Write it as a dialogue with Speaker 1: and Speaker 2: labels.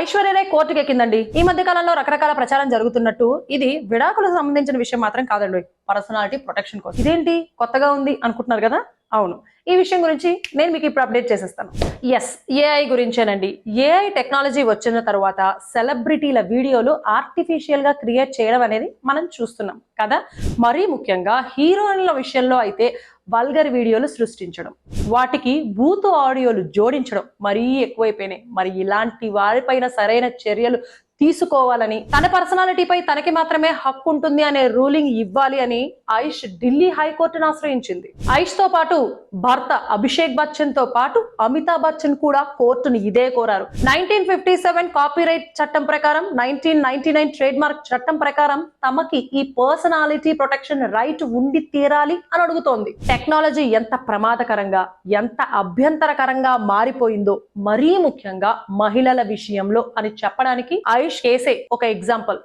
Speaker 1: ఐశ్వర్యరాయ్ కోర్టుకు ఎక్కిందండి ఈ మధ్య కాలంలో రకరకాల ప్రచారం జరుగుతున్నట్టు. ఇది విడాకులకు సంబంధించిన విషయం మాత్రం కాదండి. పర్సనాలిటీ ప్రొటెక్షన్ కోసం. ఇదేంటి? కొత్తగా ఉంది అనుకుంటున్నారు కదా? అవును. ఈ విషయం గురించి నేను మీకు ఇప్పుడు అప్డేట్ చేసేస్తాను. ఎస్ ఏఐ గురించేనండి. ఏఐ టెక్నాలజీ వచ్చిన తర్వాత సెలబ్రిటీల వీడియోలు ఆర్టిఫిషియల్గా క్రియేట్ చేయడం అనేది మనం చూస్తున్నాం కదా? మరీ ముఖ్యంగా హీరోయిన్ల విషయంలో అయితే వల్గర్ వీడియోలు సృష్టించడం వాటికి బూతు ఆడియోలు జోడించడం మరీ ఎక్కువైపోయినాయి. మరి ఇలాంటి వారిపైన సరైన చర్యలు తీసుకోవాలని తన పర్సనాలిటీపై తనకి మాత్రమే హక్కు ఉంటుంది అనే రూలింగ్ ఇవ్వాలి అని ఐష్ ఢిల్లీ హైకోర్టును ఆశ్రయించింది. ఐష్తో పాటు భర్త అభిషేక్ బచ్చన్తో పాటు అమితాబ్ బచ్చన్ కూడా కోర్టును ఇదే కోరారు. నైన్టీన్ ఫిఫ్టీ సెవెన్ కాపీరైట్ చట్టం ప్రకారం nineteen ninety nine trade mark చట్టం ప్రకారం తమకి ఈ పర్సనాలిటీ ప్రొటెక్షన్ రైట్ ఉండి తీరాలి అని అడుగుతోంది. టెక్నాలజీ ఎంత ప్రమాదకరంగా ఎంత అభ్యంతరకరంగా మారిపోయిందో మరీ ముఖ్యంగా మహిళల విషయంలో అని చెప్పడానికి ఆయుష్ కేసే ఒక ఎగ్జాంపుల్